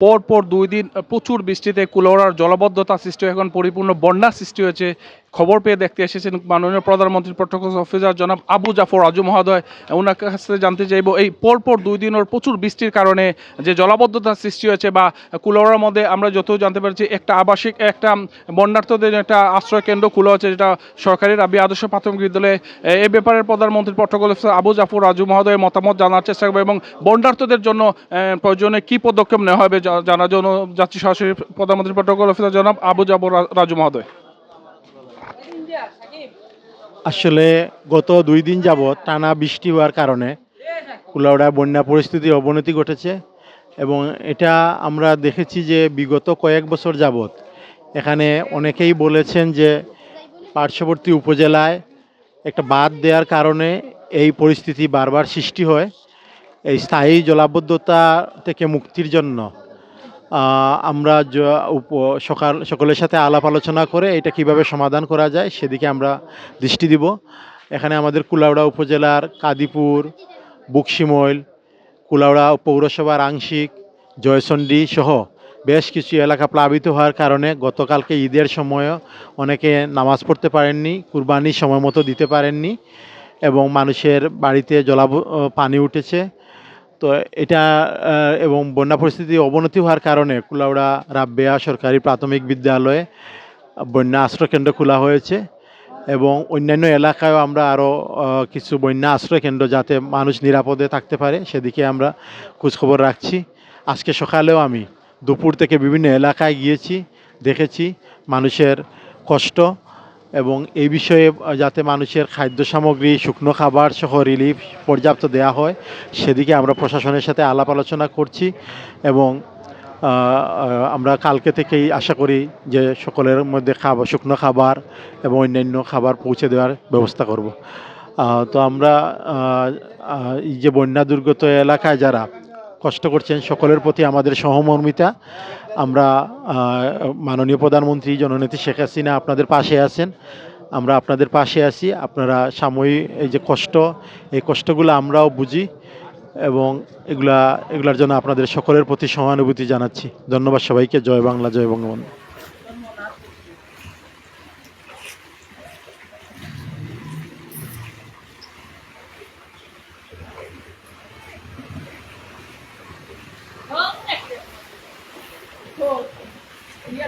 পর পর দুই দিন প্রচুর বৃষ্টিতে কুলোড়ার জলবদ্ধতা সৃষ্টি এখন পরিপূর্ণ বন্যা সৃষ্টি হয়েছে। খবর পেয়ে দেখতে এসেছেন মাননীয় প্রধানমন্ত্রীর প্রটোকল অফিসার জনাব আবু জাফর রাজু মহোদয়। ওনার কাছ জানতে চাইব, এই পরপর পর দুই দিনের প্রচুর বৃষ্টির কারণে যে জলাবদ্ধতা সৃষ্টি হয়েছে বা কুলোড়ার মধ্যে আমরা যত জানতে পারছি, একটা আবাসিক, একটা বন্যার্থদের একটা আশ্রয় কেন্দ্র খোলা হচ্ছে যেটা সরকারি রাবি আদর্শ প্রাথমিক বিদ্যালয়ে। এ- ব্যাপারে প্রধানমন্ত্রীর প্রটোকল অফিসার আবু জাফর রাজু মহোদয়ের মতামত জানার চেষ্টা করব এবং বন্যার্থদের জন্য প্রয়োজনে কি পদক্ষেপ নেওয়া হবে জানার জন্য যাচ্ছি সরাসরি প্রধানমন্ত্রী প্রটোকল অফিসার জনাব আবু জাফর রা- রাজু মহোদয়। আসলে গত দুই দিন যাবৎ টানা বৃষ্টি হওয়ার কারণে কুলাউড়ায় বন্যা পরিস্থিতির অবনতি ঘটেছে এবং এটা আমরা দেখেছি যে বিগত কয়েক বছর যাবৎ এখানে অনেকেই বলেছেন যে পার্শ্ববর্তী উপজেলায় একটা বাদ দেওয়ার কারণে এই পরিস্থিতি বারবার সৃষ্টি হয়, এই স্থায়ী জলাবদ্ধতা থেকে মুক্তির জন্য। আমরা সকাল সকলের সাথে আলাপ আলোচনা করে এটা কীভাবে সমাধান করা যায় সেদিকে আমরা দৃষ্টি দিব। এখানে আমাদের কুলাউড়া উপজেলার কাদিপুর বুকশিমৈল কুলাউড়া পৌরসভার আংশিক জয়চণ্ডী সহ বেশ কিছু এলাকা প্লাবিত হওয়ার কারণে গতকালকে ঈদের সময়ও অনেকে নামাজ পড়তে পারেননি কুরবানি সময় মতো দিতে পারেননি এবং মানুষের বাড়িতে জলাব পানি উঠেছে। তো এটা এবং বন্যা পরিস্থিতি অবনতি হওয়ার কারণে কুলাউড়া রাব্বেয়া সরকারি প্রাথমিক বিদ্যালয়ে বন্যা আশ্রয়কেন্দ্র খোলা হয়েছে এবং অন্যান্য এলাকায়ও আমরা আরও কিছু বন্যা আশ্রয়কেন্দ্র যাতে মানুষ নিরাপদে থাকতে পারে, সেদিকে আমরা খোঁজখবর রাখছি। আজকে সকালেও আমি দুপুর থেকে বিভিন্ন এলাকায় গিয়েছি, দেখেছি মানুষের কষ্ট এবং এই বিষয়ে যাতে মানুষের খাদ্য সামগ্রী, শুকনো খাবার সহ রিলিফ পর্যাপ্ত দেওয়া হয়, সেদিকে আমরা প্রশাসনের সাথে আলাপ আলোচনা করছি এবং আমরা কালকে থেকেই আশা করি যে সকলের মধ্যে খাবার শুকনো খাবার এবং অন্যান্য খাবার পৌঁছে দেওয়ার ব্যবস্থা করব। তো আমরা এই যে বন্যা দুর্গত এলাকায় যারা কষ্ট করছেন সকলের প্রতি আমাদের সহমর্মিতা। আমরা মাননীয় প্রধানমন্ত্রী জননেত্রী শেখ হাসিনা আপনাদের পাশে আছেন। আমরা আপনাদের পাশে আছি। আপনারা সাময়িক এই যে কষ্ট, এই কষ্টগুলো আমরাও বুঝি এবং এগুলা, এগুলার জন্য আপনাদের সকলের প্রতি সহানুভূতি জানাচ্ছি। ধন্যবাদ সবাইকে। জয় বাংলা, জয় বঙ্গবন্ধু।